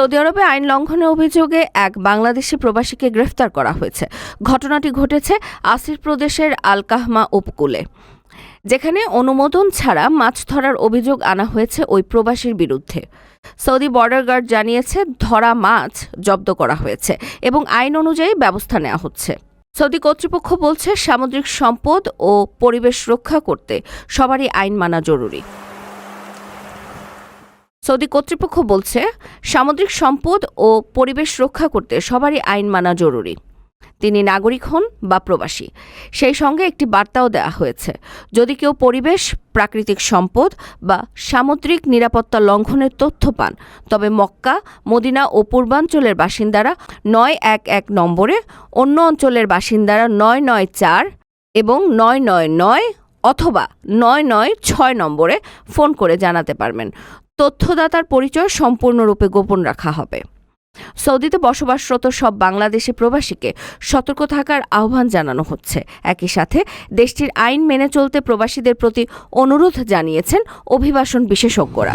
Saudi আরবে আইন লঙ্ঘনের অভিযোগে এক বাংলাদেশি প্রবাসীকে গ্রেফতার করা হয়েছে। ঘটনাটি ঘটেছে আসির প্রদেশের আলকাহমা উপকূলে, যেখানে অনুমোদন ছাড়া মাছ ধরার অভিযোগ আনা হয়েছে ওই প্রবাসীর বিরুদ্ধে। সৌদি বর্ডার গার্ড জানিয়েছে, ধরা মাছ জব্দ করা হয়েছে এবং আইন অনুযায়ী ব্যবস্থা নেওয়া হচ্ছে। সৌদি কর্তৃপক্ষ বলছে, সামুদ্রিক সম্পদ ও পরিবেশ রক্ষা করতে সবারই আইন মানা জরুরি। সৌদি কর্তৃপক্ষ বলছে, সামুদ্রিক সম্পদ ও পরিবেশ রক্ষা করতে সবারই আইন মানা জরুরি। তিনি নাগরিক হন বা প্রবাসী। সেই সঙ্গে একটি বার্তাও দেওয়া হয়েছে, যদি কেউ পরিবেশ, প্রাকৃতিক সম্পদ বা সামুদ্রিক নিরাপত্তা লঙ্ঘনের তথ্য পান, তবে মক্কা, মদিনা ও পূর্বাঞ্চলের বাসিন্দারা নয় এক এক নম্বরে, অন্য অঞ্চলের বাসিন্দারা নয় নয় চার এবং নয় নয় নয় অথবা নয় নয় ছয় নম্বরে ফোন করে জানাতে পারবেন। তথ্যদাতার পরিচয় সম্পূর্ণরূপে গোপন রাখা হবে। সৌদিতে বসবাসরত সব বাংলাদেশি প্রবাসীকে সতর্ক থাকার আহ্বান জানানো হচ্ছে। একই সাথে দেশটির আইন মেনে চলতে প্রবাসীদের প্রতি অনুরোধ জানিয়েছেন অভিবাসন বিশেষজ্ঞরা।